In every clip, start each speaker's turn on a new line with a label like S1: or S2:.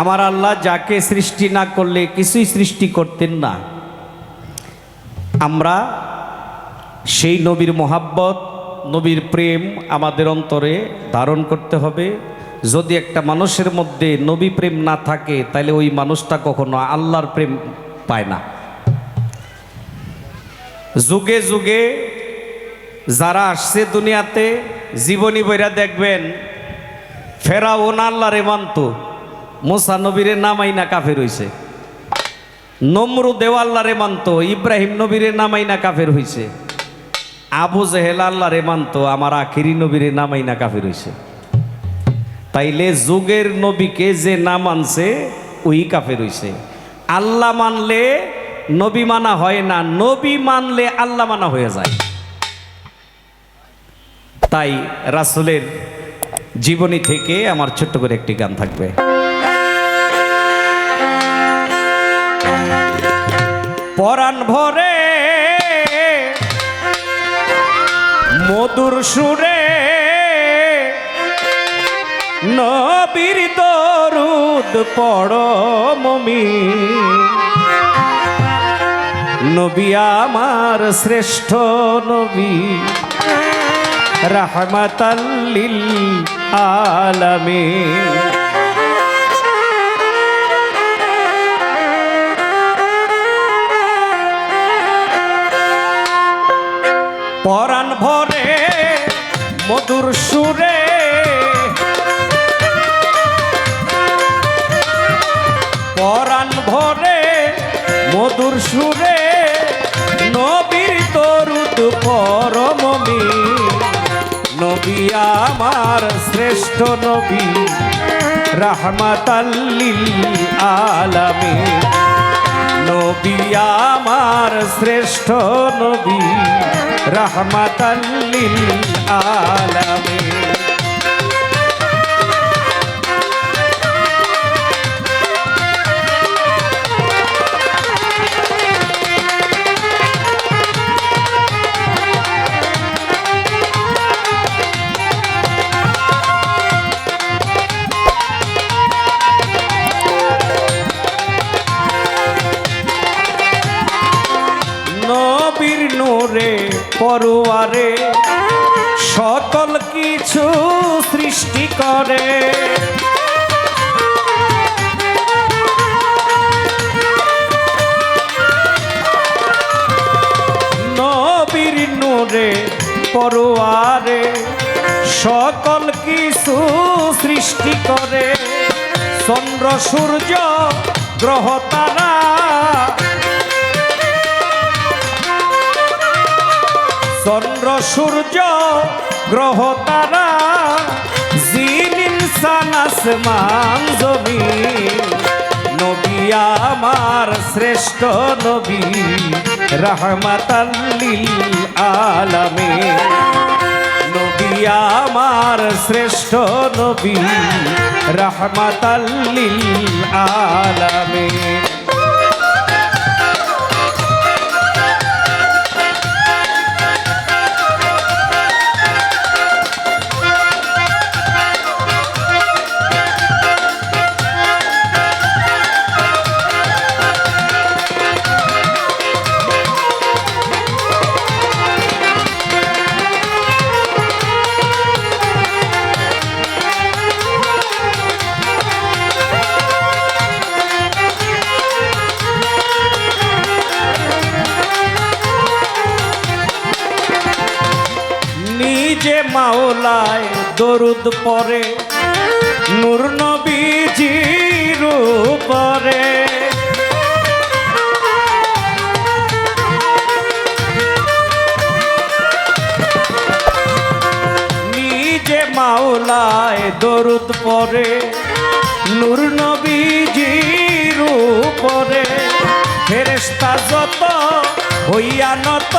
S1: আমার আল্লাহ যাকে সৃষ্টি না করলে কিছুই সৃষ্টি করতেন না। আমরা সেই নবীর মোহাব্বত, নবীর প্রেম আমাদের অন্তরে ধারণ করতে হবে। যদি একটা মানুষের মধ্যে নবী প্রেম না থাকে, তাহলে ওই মানুষটা কখনো আল্লাহর প্রেম পায় না। যুগে যুগে যারা আসছে দুনিয়াতে, জীবনী বইরা দেখবেন, ফেরাউন আল্লাহরে মানত। মোসা নবীরে নামাই না কাফের হইছে। নমরু দেওয়াল্লারে মানত, ইব্রাহিম নবীরে নামাই না কাফের হইছে। আবু জেহেল আল্লাহরে মানত, আমার আখিরি নবীরে নামাই না কাফের হইছে। তাইলে যুগের নবীকে যে না মানছে, ওই কাফের হইছে। আল্লাহ মানলে নবী মানা হয় না, নবী মানলে আল্লাহ মানা হয়ে যায়। তাই রাসুলের জীবনী থেকে আমার ছোট্ট করে একটি গান থাকবে। পরাণ ভরে মধুর সুরে নবীর দরুদ পড় মমি। নবী আমার শ্রেষ্ঠ নবী রাহমাতাল্লিল আলামিন। মধুর সুরে। পরাণ ভরে মধুর সুরে, নবীর তরুদ পরমমি নবী আমার শ্রেষ্ঠ নবী রাহমাতাল্লিল আলামী নবী আমার শ্রেষ্ঠ নবী রহমতাল্লিল আলামী সকল কিছু সৃষ্টি করে। নবীর নূরে, পরোয়ারে সকল কিছু সৃষ্টি করে। চন্দ্র, সূর্য, গ্রহ, তারা চন্দ্র, সূর্য, গ্রহ, তারা, জিন, ইনসান, আসমান জমি নবী আমার শ্রেষ্ঠ নবী রহমাতাল্লিল আলামে নবী আমার শ্রেষ্ঠ নবী রহমাতাল্লিল আলামে নিজে মাওলায় দরুদ পরে নূর নবীজির উপরে। নিজে মাওলায় দরুদ পরে নূর নবীজির উপরে। ফেরেস্তা যত হইয়া নত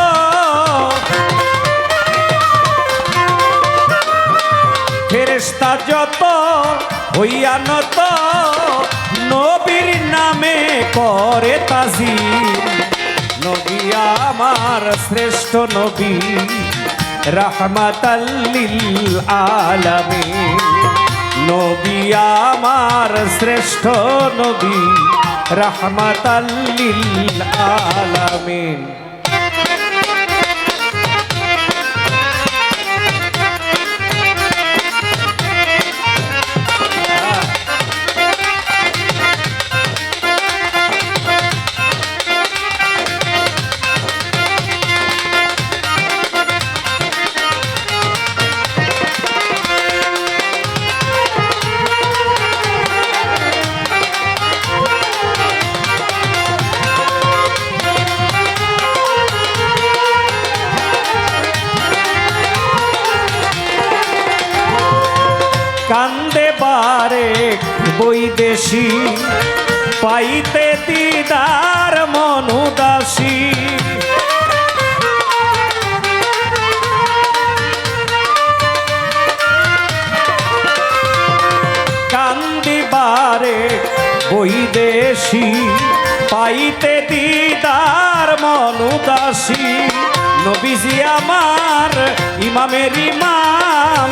S1: ফেরেস্তা যত, হইয়া নত। নবীর নামে করে তাজি নবী আমার শ্রেষ্ঠ নবী রহমাতাল্লিল আলামিন। নবী আমার শ্রেষ্ঠ নবী রহমতাল্লিল আলামিন। কান্দে বারে বৈদেশি, পাইতে দিদার মনুদাসী। কান্দিবারে বৈদেশি, পাইতে দিদার মনুদাসী। নবীজি আমার ইমামের ইমাম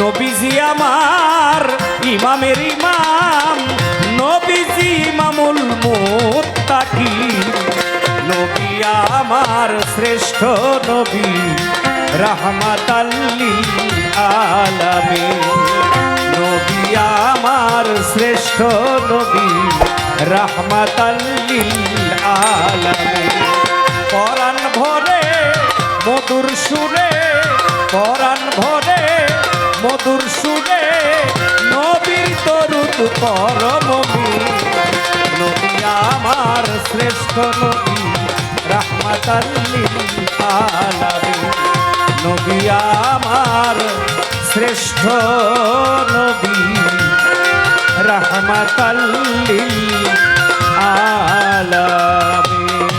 S1: নবীজি আমার, ইমামের ইমাম। নবীজি ইমামুল মুত্তাকি। নবী আমার শ্রেষ্ঠ নবী রহমাতাল্লিল আলামিন। নবী আমার শ্রেষ্ঠ নবী রহমাতাল্লিল আলামিন। পরাণ ভরে, মধুর সুরে, পরাণ ভরে মধুর সুরে নবীর তরুত পরমবি নবী আমার শ্রেষ্ঠ নবী, রহমতাল্লিল আলামিন। নবী আমার শ্রেষ্ঠ নবী, রহমতাল্লিল আলামিন।